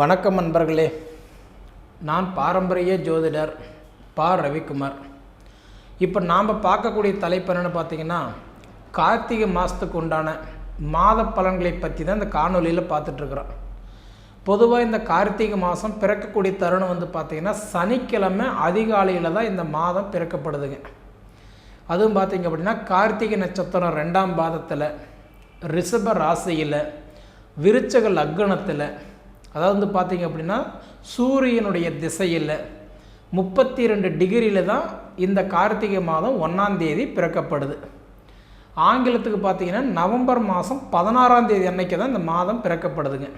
வணக்கம் நண்பர்களே. நான் பாரம்பரிய ஜோதிடர் பா. ரவிக்குமார். இப்போ நாம் பார்க்கக்கூடிய தலைப்பு என்னென்னு பார்த்தீங்கன்னா கார்த்திகை மாதத்துக்கு உண்டான மாத பலன்களை பற்றி தான் இந்த காணொலியில் பார்த்துட்ருக்குறோம் பொதுவாக இந்த கார்த்திகை மாதம் பிறக்கக்கூடிய தருணம் வந்து பார்த்திங்கன்னா சனிக்கிழமை அதிகாலையில் தான் இந்த மாதம் பிறக்கப்படுதுங்க. அதுவும் பார்த்தீங்க அப்படின்னா கார்த்திகை நட்சத்திரம் ரெண்டாம் பாதத்தில் ரிஷப ராசியில் விருச்சக லக்னத்தில் அதாவது வந்து பார்த்தீங்க அப்படின்னா சூரியனுடைய திசையில் முப்பத்தி ரெண்டு டிகிரியில் தான் இந்த கார்த்திகை மாதம் ஒன்றாந்தேதி பிறக்கப்படுது. ஆங்கிலத்துக்கு பார்த்தீங்கன்னா நவம்பர் மாதம் பதினாறாம் தேதி அன்னைக்கு தான் இந்த மாதம் பிறக்கப்படுதுங்க.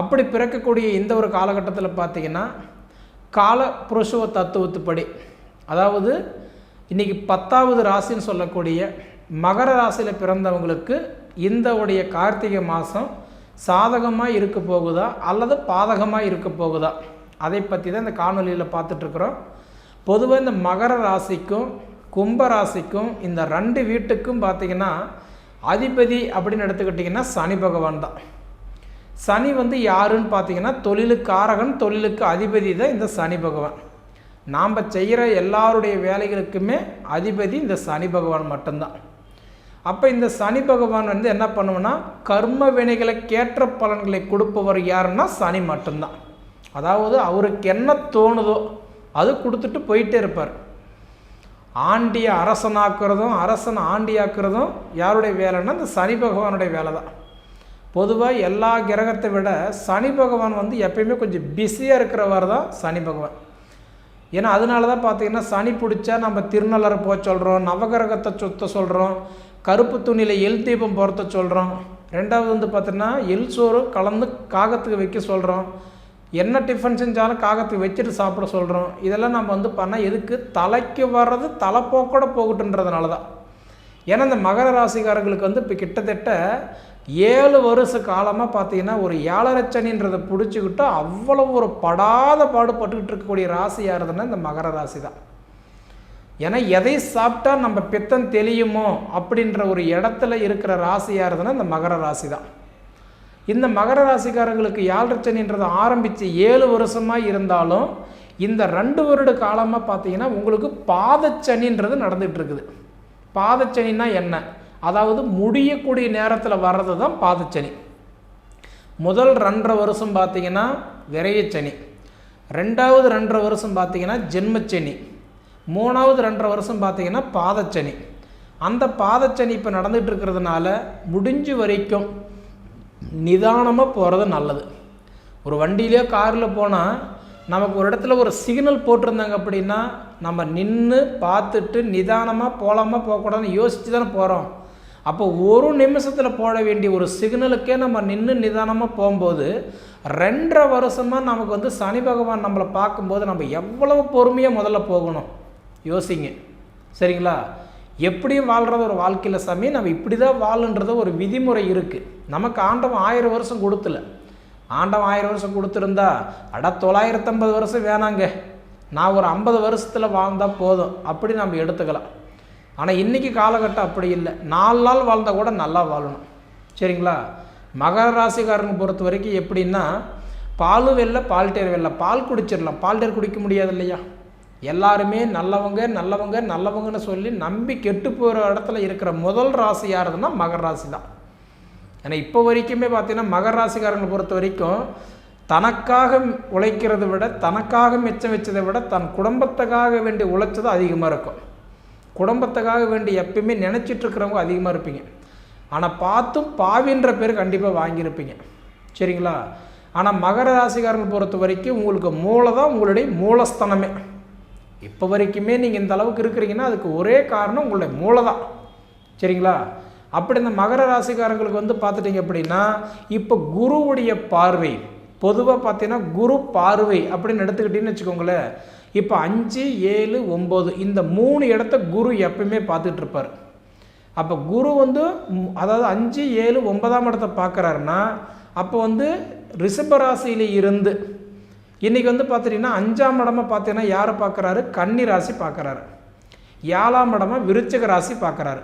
அப்படி பிறக்கக்கூடிய இந்த ஒரு காலகட்டத்தில் பார்த்தீங்கன்னா கால புருஷவ தத்துவத்துப்படி அதாவது இன்றைக்கி பத்தாவது ராசின்னு சொல்லக்கூடிய மகர ராசியில் பிறந்தவங்களுக்கு இந்த உடைய கார்த்திகை மாதம் சாதகமாக இருக்க போகுதா அல்லது பாதகமாக இருக்க போகுதா? அதை பற்றி தான் இந்த காணொலியில் பார்த்துட்ருக்குறோம் பொதுவாக இந்த மகர ராசிக்கும் கும்ப ராசிக்கும் இந்த ரெண்டு வீட்டுக்கும் பார்த்திங்கன்னா அதிபதி அப்படின்னு எடுத்துக்கிட்டிங்கன்னா சனி பகவான் தான். சனி வந்து யாருன்னு பார்த்தீங்கன்னா தொழிலுக்காரகன் தொழிலுக்கு அதிபதி தான் இந்த சனி பகவான். நாம் செய்கிற எல்லாருடைய வேலைகளுக்குமே அதிபதி இந்த சனி பகவான் மட்டும்தான். அப்போ இந்த சனி பகவான் வந்து என்ன பண்ணுவோன்னா கர்ம வினைகளை கேற்ற பலன்களை கொடுப்பவர் யாருன்னா சனி மட்டும்தான். அதாவது அவருக்கு என்ன தோணுதோ அது கொடுத்துட்டு போயிட்டே இருப்பார். ஆண்டியை அரசனாக்குறதும் அரசன் ஆண்டியாக்குறதும் யாருடைய வேலைன்னா இந்த சனி பகவானுடைய வேலை தான் பொதுவாக எல்லா கிரகத்தை விட சனி பகவான் வந்து எப்பயுமே கொஞ்சம் பிஸியாக இருக்கிறவர் தான் சனி பகவான். ஏன்னா அதனால தான் பார்த்தீங்கன்னா சனி பிடிச்சா நம்ம திருநள்ளரை போக சொல்கிறோம் நவகிரகத்தை சுத்த சொல்கிறோம் கருப்பு துணியில் எல் தீபம் பொறுத்த சொல்கிறோம் ரெண்டாவது வந்து பார்த்தீங்கன்னா எல் சோறு கலந்து காகத்துக்கு வைக்க சொல்கிறோம் என்ன டிஃபன் செஞ்சாலும் காகத்துக்கு வச்சுட்டு சாப்பிட சொல்கிறோம் இதெல்லாம் நம்ம வந்து பண்ணால் எதுக்கு? தலைக்கு வர்றது தலைப்போக்கூட போகட்டுன்றதுனால தான் ஏன்னா இந்த மகர ராசிக்காரர்களுக்கு வந்து இப்போ கிட்டத்தட்ட ஏழு வருஷ காலமாக பார்த்தீங்கன்னா ஒரு ஏழரச்சனின்றதை பிடிச்சிக்கிட்டு அவ்வளோ ஒரு படாத பாடுபட்டுக்கிட்டு இருக்கக்கூடிய ராசி யாருதுன்னா இந்த மகர ராசி தான் ஏன்னா எதை சாப்பிட்டா நம்ம பித்தம் தெளியுமோ அப்படின்ற ஒரு இடத்துல இருக்கிற ராசி யாருதுன்னா இந்த மகர ராசி தான் இந்த மகர ராசிக்காரங்களுக்கு யாழ்ரச்சனின்றது ஆரம்பித்து ஏழு வருஷமாக இருந்தாலும் இந்த ரெண்டு வருட காலமாக பார்த்தீங்கன்னா உங்களுக்கு பாதச்சனின்றது நடந்துகிட்டு இருக்குது. பாதச்சனின்னா என்ன? அதாவது முடியக்கூடிய நேரத்தில் வர்றது தான் பாதச்சனி. முதல் ரெண்டரை வருஷம் பார்த்தீங்கன்னா விரையச்சனி. ரெண்டாவது ரெண்டரை வருஷம் பார்த்தீங்கன்னா ஜென்மச்சனி. மூணாவது ரெண்டரை வருஷம் பார்த்தீங்கன்னா பாதச்சனி. அந்த பாதச்சனி இப்போ நடந்துகிட்டு இருக்கிறதுனால முடிஞ்ச வரைக்கும் நிதானமாக போகிறது நல்லது. ஒரு வண்டியிலையோ காரில் போனால் நமக்கு ஒரு இடத்துல ஒரு சிக்னல் போட்டிருந்தாங்க அப்படின்னா நம்ம நின்று பார்த்துட்டு நிதானமாக போகலாமா போகக்கூடாதுன்னு யோசித்து தானே போகிறோம் அப்போ ஒரு நிமிஷத்தில் போட வேண்டிய ஒரு சிக்னலுக்கே நம்ம நின்று நிதானமாக போகும்போது ரெண்டரை வருஷமாக நமக்கு வந்து சனி பகவான் நம்மளை பார்க்கும்போது நம்ம எவ்வளவு பொறுமையாக முதல்ல போகணும்? யோசிங்க. சரிங்களா? எப்படியும் வாழ்கிறது ஒரு வாழ்க்கையில் சாமி நம்ம இப்படி தான் வாழுன்றது ஒரு விதிமுறை இருக்குது நமக்கு ஆண்டவன் ஆயிரம் வருஷம் கொடுத்துல. ஆண்டவன் ஆயிரம் வருஷம் கொடுத்துருந்தா அட தொள்ளாயிரத்தம்பது வருஷம் வேணாங்க. நான் ஒரு ஐம்பது வருஷத்தில் வாழ்ந்தால் போதும். அப்படி நம்ம எடுத்துக்கலாம். ஆனால் இன்றைக்கி காலகட்டம் அப்படி இல்லை. நாலு நாள் வாழ்ந்தால் கூட நல்லா வாழணும். சரிங்களா? மகர ராசிக்காரனை பொறுத்த வரைக்கும் எப்படின்னா பால் வெள்ளை பால்டேர் வெள்ளை பால் குடிச்சிடலாம். பால்டேர் குடிக்க முடியாது இல்லையா? எல்லாருமே நல்லவங்க நல்லவங்க நல்லவங்கன்னு சொல்லி நம்பி கெட்டு போகிற இடத்துல இருக்கிற முதல் ராசி யாருதுன்னா மகர ராசி தான் ஏன்னா இப்போ வரைக்குமே பார்த்திங்கன்னா மகர ராசிக்காரங்களை பொறுத்த வரைக்கும் தனக்காக உழைக்கிறத விட தனக்காக மிச்சம் வச்சதை விட தன் குடும்பத்துக்காக வேண்டி உழைச்சது அதிகமாக இருக்கும். குடும்பத்துக்காக வேண்டி எப்பயுமே நினச்சிட்டு இருக்கிறவங்க அதிகமாக இருப்பீங்க. ஆனால் பார்த்தும் பாவின்ற பேர் கண்டிப்பாக வாங்கியிருப்பீங்க. சரிங்களா? ஆனால் மகர ராசிக்காரர்கள் பொறுத்த வரைக்கும் உங்களுக்கு மூளை தான் உங்களுடைய மூலஸ்தனமே. இப்போ வரைக்குமே நீங்கள் இந்த அளவுக்கு இருக்கிறீங்கன்னா அதுக்கு ஒரே காரணம் உங்களுடைய மூளை தான் சரிங்களா? அப்படி இந்த மகர ராசிக்காரங்களுக்கு வந்து பார்த்துட்டிங்க அப்படின்னா இப்போ குருவுடைய பார்வை பொதுவாக பார்த்தீங்கன்னா குரு பார்வை அப்படின்னு எடுத்துக்கிட்டிங்கன்னு வச்சுக்கோங்களேன். இப்போ அஞ்சு ஏழு ஒம்பது இந்த மூணு இடத்த குரு எப்பயுமே பார்த்துட்டு இருப்பார் அப்போ குரு வந்து அதாவது அஞ்சு ஏழு ஒன்பதாம் இடத்த பார்க்குறாருன்னா அப்போ வந்து ரிஷபராசியில் இருந்து இன்றைக்கி வந்து பார்த்துட்டிங்கன்னா அஞ்சாம் இடமா பார்த்தீங்கன்னா யாரை பார்க்குறாரு? கன்னி ராசி பார்க்குறாரு. ஏழாம் இடமா விருச்சக ராசி பார்க்குறாரு.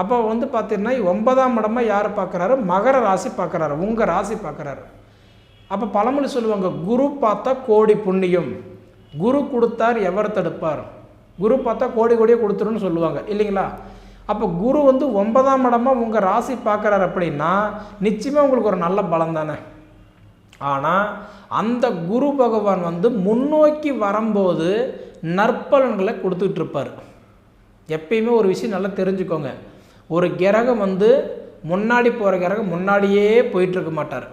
அப்போ வந்து பார்த்தீங்கன்னா ஒன்பதாம் இடமா யார் பார்க்குறாரு? மகர ராசி பார்க்குறாரு. உங்கள் ராசி பார்க்குறாரு. அப்போ பழமொழி சொல்லுவாங்க குரு பார்த்தா கோடி புண்ணியம். குரு கொடுத்தார் எவர் தடுப்பார்? குரு பார்த்தா கோடி கோடியே கொடுத்துருன்னு சொல்லுவாங்க. இல்லைங்களா? அப்போ குரு வந்து ஒன்பதாம் இடமாக உங்கள் ராசி பார்க்குறாரு அப்படின்னா நிச்சயமாக உங்களுக்கு ஒரு நல்ல பலம் தானே. ஆனால் அந்த குரு பகவான் வந்து முன்னோக்கி வரும்போது நற்பலன்களை கொடுத்துட்டு இருப்பார். எப்பயுமே ஒரு விஷயம் நல்லா தெரிஞ்சுக்கோங்க. ஒரு கிரகம் வந்து முன்னாடி போகிற கிரகம் முன்னாடியே போயிட்டு இருக்க மாட்டார்.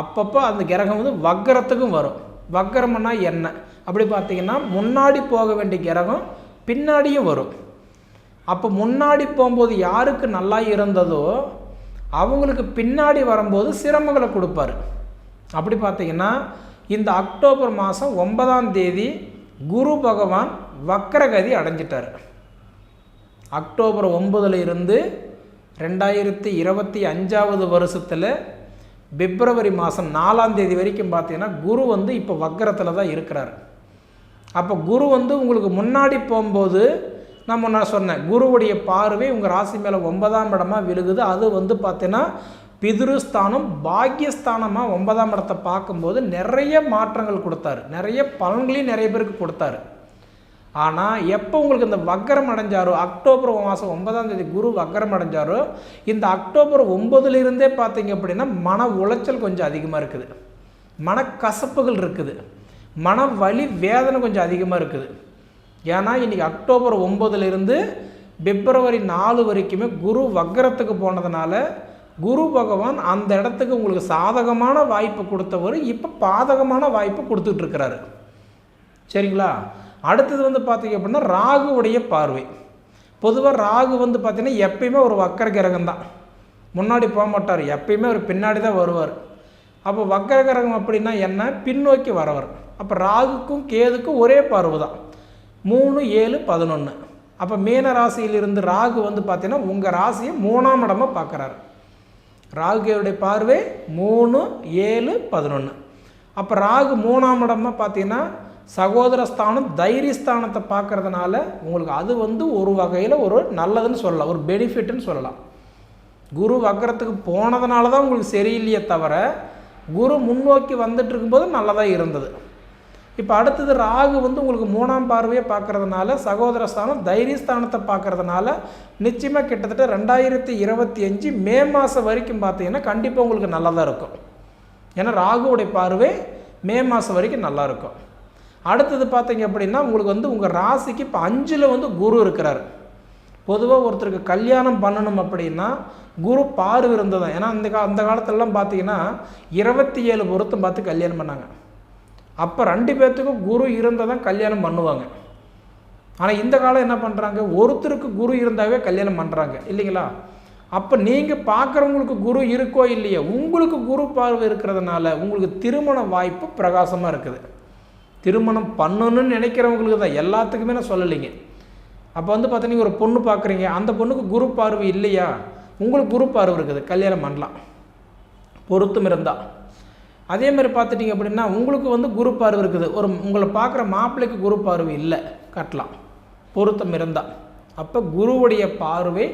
அப்பப்போ அந்த கிரகம் வந்து வக்கரத்துக்கும் வரும். வக்கரம்னா என்ன? அப்படி பார்த்தீங்கன்னா முன்னாடி போக வேண்டிய கிரகம் பின்னாடியும் வரும். அப்போ முன்னாடி போகும்போது யாருக்கு நல்லா இருந்ததோ அவங்களுக்கு பின்னாடி வரும்போது சிரமங்களை கொடுப்பாரு. அப்படி பார்த்தீங்கன்னா இந்த அக்டோபர் மாதம் ஒன்பதாம் தேதி குரு பகவான் வக்கரகதி அடைஞ்சிட்டார். அக்டோபர் ஒம்பதுல இருந்து ரெண்டாயிரத்தி இருபத்தி அஞ்சாவது வருஷத்தில் பிப்ரவரி மாதம் நாலாம் தேதி வரைக்கும் பார்த்தீங்கன்னா குரு வந்து இப்போ வக்கரத்தில் தான் இருக்கிறார். அப்போ குரு வந்து உங்களுக்கு முன்னாடி போகும்போது நான் முன்ன சொன்னேன் குருவுடைய பார்வை உங்கள் ராசி மேலே ஒன்பதாம் இடமா விழுகுது. அது வந்து பார்த்தீங்கன்னா பிதுருஸ்தானம் பாக்கியஸ்தானமாக ஒன்பதாம் இடத்தை பார்க்கும்போது நிறைய மாற்றங்கள் கொடுத்தாரு. நிறைய பலன்களையும் நிறைய பேருக்கு கொடுத்தாரு. ஆனால் எப்போ உங்களுக்கு இந்த வக்கரம் அடைஞ்சாரோ அக்டோபர் மாதம் ஒன்பதாம் தேதி குரு வக்கரம் அடைஞ்சாரோ இந்த அக்டோபர் ஒம்பதுலேருந்தே பார்த்தீங்க அப்படின்னா மன உளைச்சல் கொஞ்சம் அதிகமாக இருக்குது. மனக்கசப்புகள் இருக்குது. மன வலி வேதனை கொஞ்சம் அதிகமாக இருக்குது. ஏன்னா இன்றைக்கி அக்டோபர் ஒம்பதுலேருந்து பிப்ரவரி நாலு வரைக்குமே குரு வக்கரத்துக்கு போனதுனால குரு பகவான் அந்த இடத்துக்கு உங்களுக்கு சாதகமான வாய்ப்பு கொடுத்தவர் இப்போ பாதகமான வாய்ப்பு கொடுத்துட்ருக்கிறாரு. சரிங்களா? அடுத்தது வந்து பார்த்தீங்க அப்படின்னா ராகுவுடைய பார்வை. பொதுவாக ராகு வந்து பார்த்தீங்கன்னா எப்பயுமே ஒரு வக்கர கிரகம் தான். முன்னாடி போக மாட்டார். எப்பயுமே அவர் பின்னாடி தான் வருவார். அப்போ வக்கர கிரகம் அப்படின்னா என்ன? பின்னோக்கி வரவர். அப்போ ராகுக்கும் கேதுக்கும் ஒரே பார்வை தான் மூணு ஏழு பதினொன்று அப்போ மீன ராசியிலிருந்து ராகு வந்து பார்த்தீங்கன்னா உங்கள் ராசியை மூணாம் இடமாக பார்க்குறாரு. ராகுடைய பார்வை மூணு ஏழு பதினொன்று அப்போ ராகு மூணாம் இடமாக பார்த்தீங்கன்னா சகோதரஸ்தானம் தைரியஸ்தானத்தை பார்க்குறதுனால உங்களுக்கு அது வந்து ஒரு வகையில் ஒரு நல்லதுன்னு சொல்லலாம். ஒரு பெனிஃபிட்னு சொல்லலாம். குரு வக்கரத்துக்கு போனதுனால தான் உங்களுக்கு சரியில்லையே தவிர குரு முன்னோக்கி வந்துட்டு இருக்கும்போது நல்லதாக இருந்தது. இப்போ அடுத்தது ராகு வந்து உங்களுக்கு மூணாம் பார்வையை பார்க்கறதுனால சகோதர ஸ்தானம் தைரியஸ்தானத்தை பார்க்கறதுனால நிச்சயமாக கிட்டத்தட்ட ரெண்டாயிரத்தி இருபத்தி அஞ்சு மே மாதம் வரைக்கும் பார்த்தீங்கன்னா கண்டிப்பாக உங்களுக்கு நல்லா தான் இருக்கும். ஏன்னா ராகுவுடைய பார்வை மே மாதம் வரைக்கும் நல்லாயிருக்கும் அடுத்தது பார்த்தீங்க அப்படின்னா உங்களுக்கு வந்து உங்கள் ராசிக்கு இப்போ அஞ்சில் வந்து குரு இருக்கிறார். பொதுவாக ஒருத்தருக்கு கல்யாணம் பண்ணணும் அப்படின்னா குரு பார்வை இருந்தது ஏன்னா அந்த கா அந்த காலத்திலலாம் பார்த்தீங்கன்னா இருபத்தி ஏழு பொருத்தம் பார்த்து கல்யாணம் பண்ணாங்க. அப்போ ரெண்டு பேர்த்துக்கும் குரு இருந்தால் தான் கல்யாணம் பண்ணுவாங்க. ஆனால் இந்த காலம் என்ன பண்ணுறாங்க ஒருத்தருக்கு குரு இருந்தாவே கல்யாணம் பண்ணுறாங்க இல்லைங்களா? அப்போ நீங்கள் பார்க்குறவங்களுக்கு குரு இருக்கோ இல்லையோ உங்களுக்கு குரு பார்வை இருக்கிறதுனால உங்களுக்கு திருமண வாய்ப்பு பிரகாசமாக இருக்குது. திருமணம் பண்ணணும்னு நினைக்கிறவங்களுக்கு தான். எல்லாத்துக்குமே நான் சொல்லலைங்க. அப்போ வந்து பார்த்தீங்கன்னா ஒரு பொண்ணு பார்க்குறீங்க அந்த பொண்ணுக்கு குரு பார்வை இல்லையா? உங்களுக்கு குரு பார்வை இருக்குது. கல்யாணம் பண்ணலாம். பொருத்தம் இருந்தால் அதே மாதிரி பார்த்துட்டிங்க அப்படின்னா உங்களுக்கு வந்து குரு பார்வை இருக்குது. ஒரு உங்களை பார்க்குற மாப்பிள்ளைக்கு குரு பார்வை இல்லை கட்டலாம். பொருத்தம் இருந்தால் அப்போ குருவுடைய பார்வை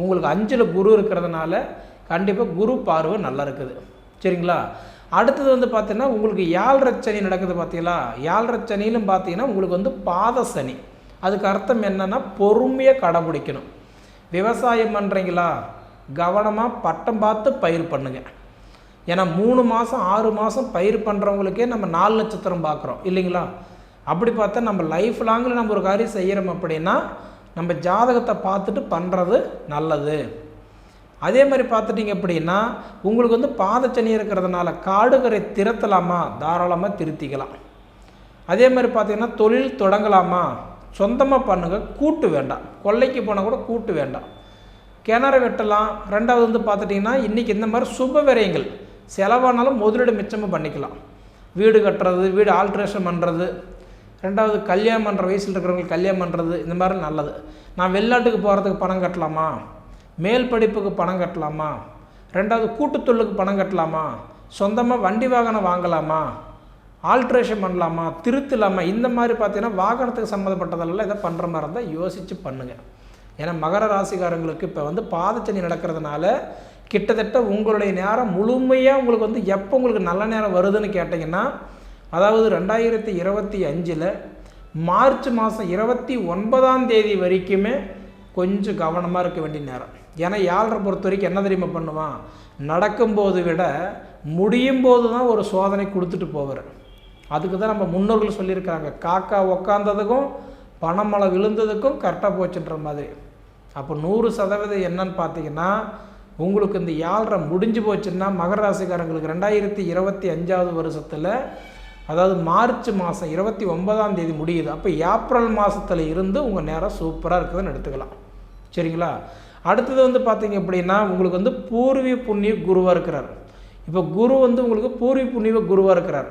உங்களுக்கு அஞ்சில் குரு இருக்கிறதுனால கண்டிப்பாக குரு பார்வை நல்லா இருக்குது. சரிங்களா? அடுத்தது வந்து பார்த்தீங்கன்னா உங்களுக்கு யாழ்ரை சனி நடக்குது பார்த்தீங்களா? யாழ்ரை சனியிலும் பார்த்தீங்கன்னா உங்களுக்கு வந்து பாத சனி. அதுக்கு அர்த்தம் என்னென்னா பொறுமையாக கடைபிடிக்கணும். விவசாயம் பண்ணுறீங்களா கவனமாக பட்டம் பார்த்து பயிர் பண்ணுங்கள் ஏன்னா மூணு மாதம் ஆறு மாதம் பயிர் பண்ணுறவங்களுக்கே நம்ம நாலு நட்சத்திரம் பார்க்குறோம் இல்லைங்களா? அப்படி பார்த்தா நம்ம லைஃப் லாங்கில் நம்ம ஒரு காரியம் செய்கிறோம் அப்படின்னா நம்ம ஜாதகத்தை பார்த்துட்டு பண்ணுறது நல்லது. அதே மாதிரி பார்த்துட்டிங்க அப்படின்னா உங்களுக்கு வந்து பாதச்சனி இருக்கிறதுனால காடுகரை திறத்தலாமா? தாராளமாக திருத்திக்கலாம். அதே மாதிரி பார்த்தீங்கன்னா தொழில் தொடங்கலாமா? சொந்தமாக பண்ணுங்கள் கூட்டு வேண்டாம். கொள்ளைக்கு போனால் கூட கூட்டு வேண்டாம். கிணறு வெட்டலாம். ரெண்டாவது வந்து பார்த்துட்டிங்கன்னா இன்றைக்கி இந்த மாதிரி சுப விரயங்கள். செலவானாலும் முதலீடு மிச்சமும் பண்ணிக்கலாம். வீடு கட்டுறது வீடு ஆல்ட்ரேஷன் பண்ணுறது ரெண்டாவது கல்யாணம் பண்ணுற வயசில் இருக்கிறவங்களுக்கு கல்யாணம் பண்ணுறது இந்த மாதிரி நல்லது. நான் வெளிநாட்டுக்கு போகிறதுக்கு பணம் கட்டலாமா? மேல் படிப்புக்கு பணம் கட்டலாமா? ரெண்டாவது கூட்டுத்தொழிலுக்கு பணம் கட்டலாமா? சொந்தமாக வண்டி வாகனம் வாங்கலாமா? ஆல்ட்ரேஷன் பண்ணலாமா? திருத்தலாமா? இந்த மாதிரி பார்த்தீங்கன்னா வாகனத்துக்கு சம்மந்தப்பட்டதெல்லாம் இதை பண்ணுற மாதிரி இருந்தால் யோசித்து பண்ணுங்கள் ஏன்னா மகர ராசிக்காரங்களுக்கு இப்போ வந்து பாதச்சனி நடக்கிறதுனால கிட்டத்தட்ட உங்களுடைய நேரம் முழுமையாக உங்களுக்கு வந்து எப்போ உங்களுக்கு நல்ல நேரம் வருதுன்னு கேட்டிங்கன்னா அதாவது ரெண்டாயிரத்தி இருபத்தி அஞ்சில் மார்ச் மாதம் இருபத்தி ஒன்பதாம் தேதி வரைக்குமே கொஞ்சம் கவனமாக இருக்க வேண்டிய நேரம். ஏன்னா யாழரை பொறுத்த வரைக்கும் என்ன தெரியுமா பண்ணுவான்? நடக்கும்போது விட முடியும் போது தான் ஒரு சோதனை கொடுத்துட்டு போவார். அதுக்கு தான் நம்ம முன்னோர்கள் சொல்லியிருக்காங்க காக்கா உக்காந்ததுக்கும் பணமழை விழுந்ததுக்கும் கரெக்டாக போச்சுன்ற மாதிரி. அப்போ நூறு சதவீதம் என்னன்னு பார்த்தீங்கன்னா உங்களுக்கு இந்த யாழ்ரை முடிஞ்சு போச்சுன்னா மகர ராசிக்காரங்களுக்கு ரெண்டாயிரத்தி இருபத்தி அஞ்சாவது வருஷத்தில் அதாவது மார்ச் மாதம் இருபத்தி ஒன்பதாம் தேதி முடியுது. அப்போ ஏப்ரல் மாதத்தில் இருந்து உங்கள் நேரம் சூப்பராக இருக்குதுன்னு எடுத்துக்கலாம். சரிங்களா? அடுத்தது வந்து பார்த்தீங்க அப்படின்னா உங்களுக்கு வந்து பூர்வீக புண்ணிய குருவாக இருக்கிறார். இப்போ குரு வந்து உங்களுக்கு பூர்வீக புண்ணிய குருவாக இருக்கிறார்.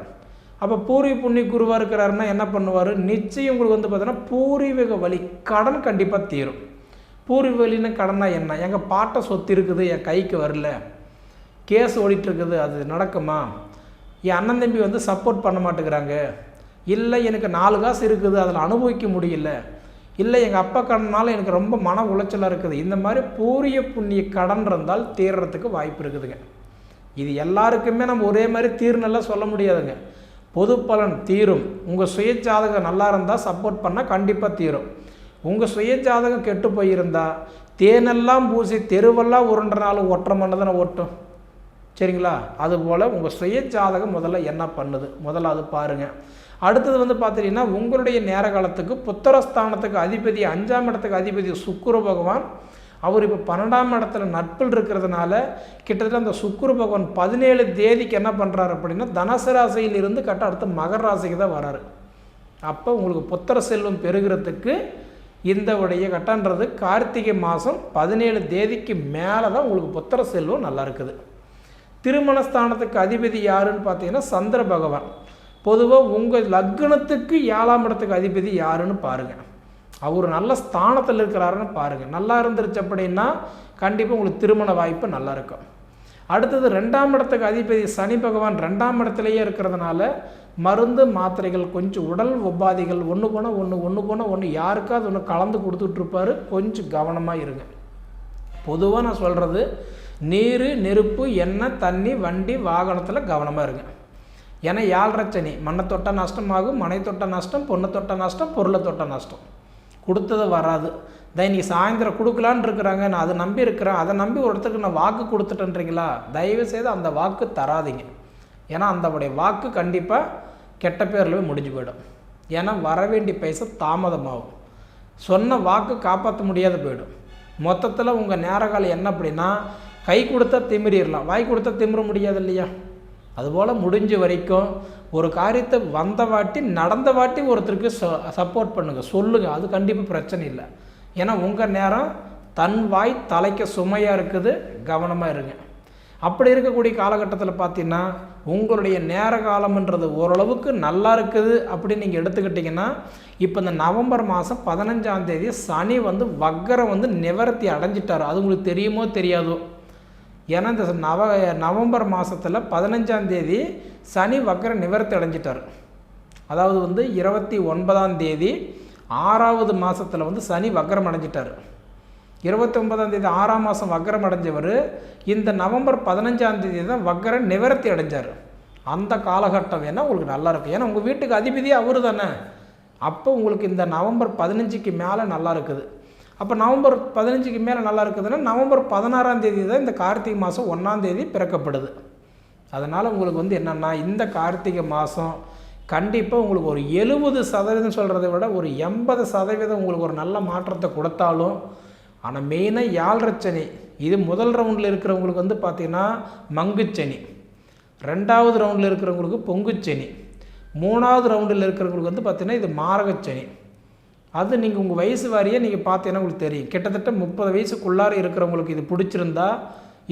அப்போ பூர்வீக புண்ணிய குருவாக இருக்கிறாருன்னா என்ன பண்ணுவார்? நிச்சயம் உங்களுக்கு வந்து பார்த்தீங்கன்னா பூர்வீக வழி கடன் கண்டிப்பாக தீரும். பூர்வீக கடனா என்ன? எங்கள் பாட்டை சொத்து இருக்குது என் கைக்கு வரல. கேஸ் ஓடிட்டுருக்குது அது நடக்குமா? என் அண்ணன் தம்பி வந்து சப்போர்ட் பண்ண மாட்டேங்கிறாங்க. இல்லை எனக்கு நாலு காசு இருக்குது அதில் அனுபவிக்க முடியல. இல்லை எங்கள் அப்பா கடனால எனக்கு ரொம்ப மன உளைச்சலாக இருக்குது. இந்த மாதிரி பூரிய புண்ணிய கடன் இருந்தால் தீர்றதுக்கு வாய்ப்பு இருக்குதுங்க. இது எல்லாருக்குமே நம்ம ஒரே மாதிரி தீர்னெல்லாம் சொல்ல முடியாதுங்க. பொது பலன் தீரும். உங்கள் சுய ஜாதகம் நல்லா இருந்தால் சப்போர்ட் பண்ணால் கண்டிப்பாக தீரும். உங்கள் சுய ஜாதகம் கெட்டு போயிருந்தா தேனெல்லாம் பூசி தெருவெல்லாம் உருண்டனாலும் ஒற்றை மண்ணை தானே ஓட்டும் சரிங்களா? அதுபோல் உங்கள் சுய ஜாதகம் முதல்ல என்ன பண்ணுது? முதல்ல அது பாருங்கள் அடுத்தது வந்து பார்த்தீங்கன்னா உங்களுடைய நேர காலத்துக்கு புத்திரஸ்தானத்துக்கு அதிபதி அஞ்சாம் இடத்துக்கு அதிபதி சுக்குரு பகவான் அவர் இப்போ பன்னெண்டாம் இடத்துல நட்பில் இருக்கிறதுனால கிட்டத்தட்ட அந்த சுக்குரு பகவான் பதினேழு தேதிக்கு என்ன பண்ணுறாரு அப்படின்னா தனுசு ராசியிலிருந்து கட்ட அடுத்து மகர ராசிக்கு தான் வராரு. அப்போ உங்களுக்கு புத்திர செல்வம் பெறுகிறதுக்கு இந்த உடைய கட்டன்றது கார்த்திகை மாதம் பதினேழு தேதிக்கு மேலே தான் உங்களுக்கு புத்திர செல்வம் நல்லா இருக்குது. திருமணஸ்தானத்துக்கு அதிபதி யாருன்னு பார்த்தீங்கன்னா சந்திர பகவான். பொதுவாக உங்கள் லக்னத்துக்கு ஏழாம் இடத்துக்கு அதிபதி யாருன்னு பாருங்கள் அவர் நல்ல ஸ்தானத்தில் இருக்கிறாருன்னு பாருங்கள் நல்லா இருந்துருச்சு அப்படின்னா கண்டிப்பாக உங்களுக்கு திருமண வாய்ப்பு நல்லா இருக்கும். அடுத்தது ரெண்டாம் இடத்துக்கு அதிபதி சனி பகவான் ரெண்டாம் இடத்துலையே இருக்கிறதுனால மருந்து மாத்திரைகள் கொஞ்சம் உடல் உபாதிகள் ஒன்று போனால் ஒன்று ஒன்று போனால் ஒன்று யாருக்காவது ஒன்று கலந்து கொடுத்துட்ருப்பாரு கொஞ்சம் கவனமாக இருங்க. பொதுவாக நான் சொல்கிறது நீர் நெருப்பு எண்ணெய் தண்ணி வண்டி வாகனத்தில் கவனமாக இருங்க. ஏன்னா ஏழரை சனி மண்ணை தொட்ட நஷ்டமாகும் மனை தொட்ட நஷ்டம் பொண்ணை தொட்ட நஷ்டம் பொருளை தொட்ட நஷ்டம். கொடுத்தது வராது. தான் இன்றைக்கி சாயந்தரம் கொடுக்கலான்னு இருக்கிறாங்க. நான் அதை நம்பி இருக்கிறேன். அதை நம்பி ஒருத்தருக்கு நான் வாக்கு கொடுத்துட்டேன்றீங்களா? தயவு செய்து அந்த வாக்கு தராதிங்க. ஏன்னா அந்தவுடைய வாக்கு கண்டிப்பாக கெட்ட பேரில் முடிஞ்சு போயிடும். ஏன்னா வர வேண்டிய பைசா தாமதமாகும். சொன்ன வாக்கு காப்பாற்ற முடியாத போயிடும். மொத்தத்தில் உங்கள் நேரகாலம் என்ன அப்படின்னா கை கொடுத்தா திமிரிடலாம். வாய் கொடுத்தா திமிர முடியாது இல்லையா அதுபோல் முடிஞ்ச வரைக்கும் ஒரு காரியத்தை வந்த வாட்டி நடந்த வாட்டி ஒருத்தருக்கு சப்போர்ட் பண்ணுங்கள் சொல்லுங்கள் அது கண்டிப்பாக பிரச்சனை இல்லை. ஏன்னா உங்கள் நேரம் தன் வாய் தலைக்க சுமையாக இருக்குது கவனமாக இருங்க. அப்படி இருக்கக்கூடிய காலகட்டத்தில் பார்த்தீங்கன்னா உங்களுடைய நேர காலம்ன்றது ஓரளவுக்கு நல்லா இருக்குது அப்படின்னு நீங்கள் எடுத்துக்கிட்டிங்கன்னா இப்போ இந்த நவம்பர் மாதம் பதினஞ்சாம் தேதி சனி வந்து வக்கரம் வந்து நிவர்த்தி அடைஞ்சிட்டார். அது உங்களுக்கு தெரியுமோ தெரியாதோ? ஏன்னா இந்த நவ நவம்பர் மாதத்தில் பதினஞ்சாம் தேதி சனி வக்கர நிவர்த்தி அடைஞ்சிட்டார். அதாவது வந்து இருபத்தி ஒன்பதாம் தேதி ஆறாவது மாதத்தில் வந்து சனி வக்கரம் அடைஞ்சிட்டார். இருபத்தொன்பதாம் தேதி ஆறாம் மாதம் வக்கரம் அடைஞ்சவர் இந்த நவம்பர் பதினஞ்சாம் தேதி தான் வக்கர நிவர்த்தி அடைஞ்சார். அந்த காலகட்டம் வேணால் உங்களுக்கு நல்லா இருக்கும் ஏன்னா உங்கள் வீட்டுக்கு அதிபதி அவர் தானே. அப்போ உங்களுக்கு இந்த நவம்பர் பதினஞ்சுக்கு மேலே நல்லா இருக்குது. அப்போ நவம்பர் பதினஞ்சுக்கு மேலே நல்லா இருக்குதுன்னா நவம்பர் பதினாறாம் தேதி தான் இந்த கார்த்திகை மாதம் ஒன்றாம் தேதி பிறக்கப்படுது. அதனால் உங்களுக்கு வந்து என்னென்னா இந்த கார்த்திகை மாதம் கண்டிப்பாக உங்களுக்கு ஒரு எழுபது சதவீதம் சொல்கிறத விட ஒரு எண்பது சதவீதம் உங்களுக்கு ஒரு நல்ல மாற்றத்தை கொடுத்தாலும் ஆனால் மெயினாக யாழ்ரச்சனி. இது முதல் ரவுண்டில் இருக்கிறவங்களுக்கு வந்து பார்த்திங்கன்னா மங்குச்சனி. ரெண்டாவது ரவுண்டில் இருக்கிறவங்களுக்கு பொங்குச்சனி. மூணாவது ரவுண்டில் இருக்கிறவங்களுக்கு வந்து பார்த்திங்கன்னா இது மாரகச்சனி. அது நீங்கள் உங்கள் வயசு வாரியே நீங்கள் பார்த்தீங்கன்னா உங்களுக்கு தெரியும். கிட்டத்தட்ட முப்பது வயசுக்குள்ளார இருக்கிறவங்களுக்கு இது பிடிச்சிருந்தா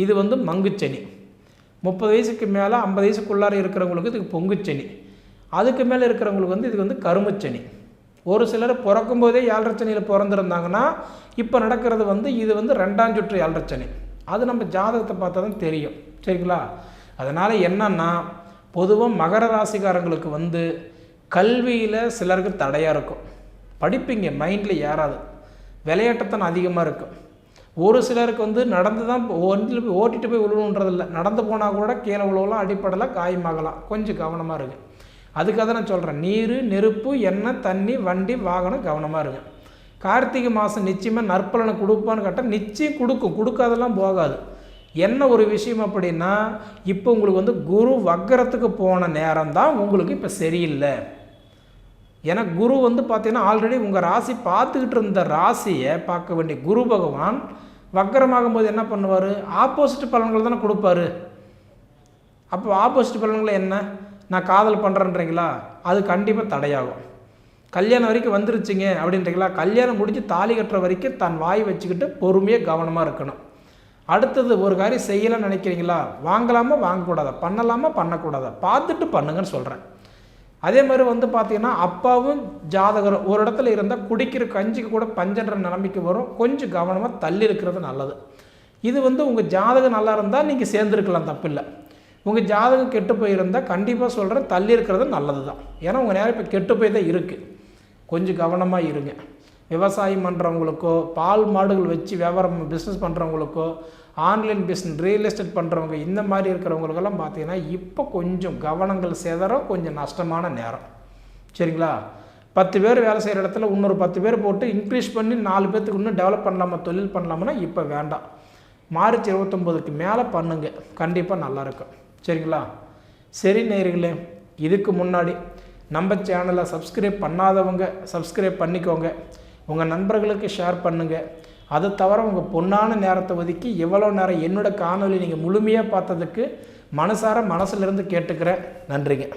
இது வந்து மங்குச்சனி. முப்பது வயசுக்கு மேலே ஐம்பது வயசுக்குள்ளார இருக்கிறவங்களுக்கு இதுக்கு பொங்குச்சனி. அதுக்கு மேலே இருக்கிறவங்களுக்கு வந்து இது வந்து கருமச்சனி. ஒரு சிலர் பிறக்கும் போதே ஏழரைச்சனியில் பிறந்திருந்தாங்கன்னா இப்போ நடக்கிறது வந்து இது வந்து ரெண்டாம் சுற்று ஏழரைச்சனி அது நம்ம ஜாதகத்தை பார்த்தா தான் தெரியும். சரிங்களா? அதனால் என்னன்னா பொதுவாக மகர ராசிக்காரங்களுக்கு வந்து கல்வியில் சிலருக்கு தடையாக இருக்கும். படிப்பீங்க மைண்டில் ஏறாது. விளையாட்டுத்தனம் அதிகமாக இருக்கும். ஒரு சிலருக்கு வந்து நடந்து தான் ஒன்றில் போய் ஓட்டிட்டு போய் விழுணுன்றதில்ல நடந்து போனால் கூட கீழே விழுவலாம் அடிப்படலாம் காயமாகலாம். கொஞ்சம் கவனமாக இருக்குது அதுக்காக தான் நான் சொல்கிறேன் நீர் நெருப்பு எண்ணெய் தண்ணி வண்டி வாகனம் கவனமாக இருங்க கார்த்திகை மாதம் நிச்சயமாக நற்பலனை கொடுப்பான்னு கேட்டால் நிச்சயம் கொடுக்கும். கொடுக்காதெல்லாம் போகாது. என்ன ஒரு விஷயம் அப்படின்னா இப்போ உங்களுக்கு வந்து குரு வக்கரத்துக்கு போன நேரம் தான் உங்களுக்கு இப்போ சரியில்லை. ஏன்னா குரு வந்து பார்த்தீங்கன்னா ஆல்ரெடி உங்கள் ராசி பார்த்துக்கிட்டு இருந்த ராசியை பார்க்க வேண்டிய குரு பகவான் வக்கரமாகும் போது என்ன பண்ணுவார்? ஆப்போசிட் பலன்கள் தானே கொடுப்பாரு. அப்போ ஆப்போசிட் பலன்கள் என்ன? நான் காதல் பண்ணுறேன்றீங்களா அது கண்டிப்பாக தடையாகும். கல்யாணம் வரைக்கும் வந்துருச்சுங்க அப்படின்றீங்களா? கல்யாணம் முடிஞ்சு தாலி கட்டுற வரைக்கும் தன் வாய் வச்சுக்கிட்டு பொறுமையாக கவனமாக இருக்கணும். அடுத்தது ஒரு காரியம் செய்யலாம்னு நினைக்கிறீங்களா? வாங்கலாமா வாங்கக்கூடாதா? பண்ணலாமா பண்ணக்கூடாதா? பார்த்துட்டு பண்ணுங்கன்னு சொல்கிறேன் அதே மாதிரி வந்து பார்த்தீங்கன்னா அப்பாவும் ஜாதகரும் ஒரு இடத்துல இருந்தால் குடிக்கிற கஞ்சிக்கு கூட பஞ்சன்ற நிலைமைக்கு வரும். கொஞ்சம் கவனமாக தள்ளி இருக்கிறது நல்லது. இது வந்து உங்கள் ஜாதகம் நல்லா இருந்தால் நீங்கள் சேர்ந்துருக்கலாம் தப்பில்லை. உங்கள் ஜாதகம் கெட்டு போயிருந்தால் கண்டிப்பாக சொல்கிறேன் தள்ளி இருக்கிறது நல்லது தான் ஏன்னா உங்கள் நேரம் இப்போ கெட்டு போய் தான் இருக்குது கொஞ்சம் கவனமாக இருங்க. விவசாயம் பண்ணுறவங்களுக்கோ பால் மாடுகள் வச்சு வியாபாரம் பிஸ்னஸ் பண்ணுறவங்களுக்கோ ஆன்லைன் பிஸ்னஸ் ரியல் எஸ்டேட் பண்ணுறவங்க இந்த மாதிரி இருக்கிறவங்களுக்கெல்லாம் பார்த்தீங்கன்னா இப்போ கொஞ்சம் கவனங்கள் சேதற கொஞ்சம் நஷ்டமான நேரம். சரிங்களா? பத்து பேர் வேலை செய்கிற இடத்துல இன்னொரு பத்து பேர் போட்டு இன்க்ரீஸ் பண்ணி நாலு பேர்த்துக்கு இன்னும் டெவலப் பண்ணலாமா தொழில் பண்ணலாமுன்னா இப்போ வேண்டாம். மார்ச் இருபத்தொம்போதுக்கு மேலே பண்ணுங்க. கண்டிப்பாக நல்லாயிருக்கும் சரிங்களா? சரி நேர்களே இதுக்கு முன்னாடி நம்ம சேனலை சப்ஸ்கிரைப் பண்ணாதவங்க சப்ஸ்கிரைப் பண்ணிக்கோங்க. உங்கள் நண்பர்களுக்கு ஷேர் பண்ணுங்கள் அது தவிர உங்கள் பொன்னான நேரத்தை ஒதுக்கி எவ்வளோ நேரம் என்னோடய காணொலி நீங்கள் முழுமையாக பார்த்ததுக்கு மனசார மனசுலேருந்து கேட்டுக்கிறேன். நன்றிங்க.